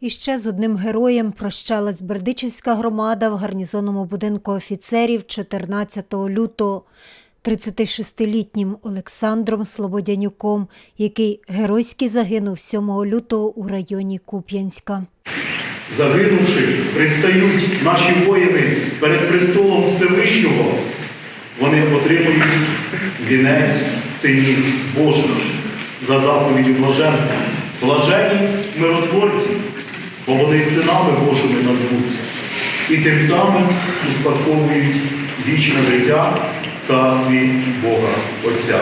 І ще з одним героєм прощалась Бердичівська громада в гарнізонному будинку офіцерів 14 лютого. 36-літнім Олександром Слободянюком, який геройськи загинув 7 лютого у районі Куп'янська. Загинувши, предстають наші воїни перед престолом Всевишнього. Вони отримують вінець синів Божих за заповіддю блаженства. Блажені миротворці, бо вони синами Божими назвуться. І тим самим успадковують вічне життя в царстві Бога Отця.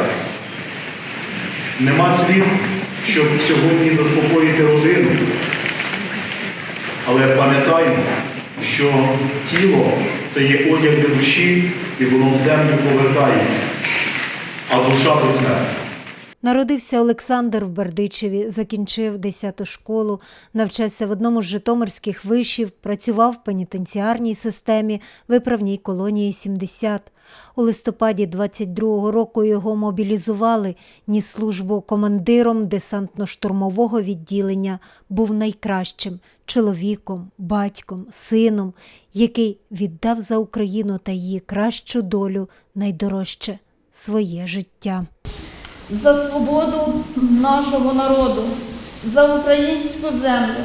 Нема слів, щоб сьогодні заспокоїти родину. Але пам'ятаємо, що тіло це є одяг для душі, і воно в землю повертається, а душа безсмертна. Народився Олександр в Бердичеві, закінчив 10-ту школу, навчався в одному з житомирських вишів, працював в пенітенціарній системі виправній колонії 70. У листопаді 22-го року його мобілізували, ніс службу командиром десантно-штурмового відділення, був найкращим чоловіком, батьком, сином, який віддав за Україну та її кращу долю найдорожче своє життя. За свободу нашого народу, за українську землю,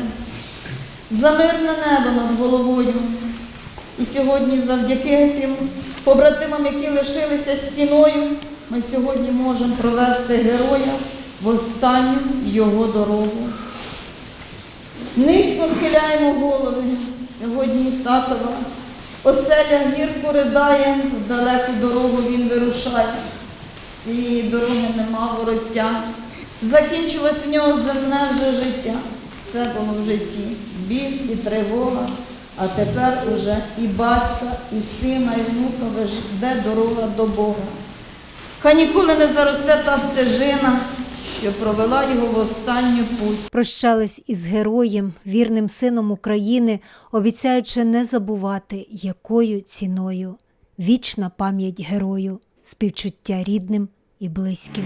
за мирне небо над головою. І сьогодні, завдяки тим побратимам, які лишилися стіною, ми сьогодні можемо провести героя в останню його дорогу. Низько схиляємо голови. Сьогодні татова оселя гірко ридає, в далеку дорогу він вирушає. Цієї дороги нема вороття. Закінчилось в нього земне вже життя. Все було в житті. Біль і тривога, а тепер уже і батька, і сина, і внука жде дорога до Бога. Хай ніколи не заросте та стежина, що провела його в останню путь. Прощались із героєм, вірним сином України, обіцяючи не забувати, якою ціною. Вічна пам'ять герою, співчуття рідним і близьким.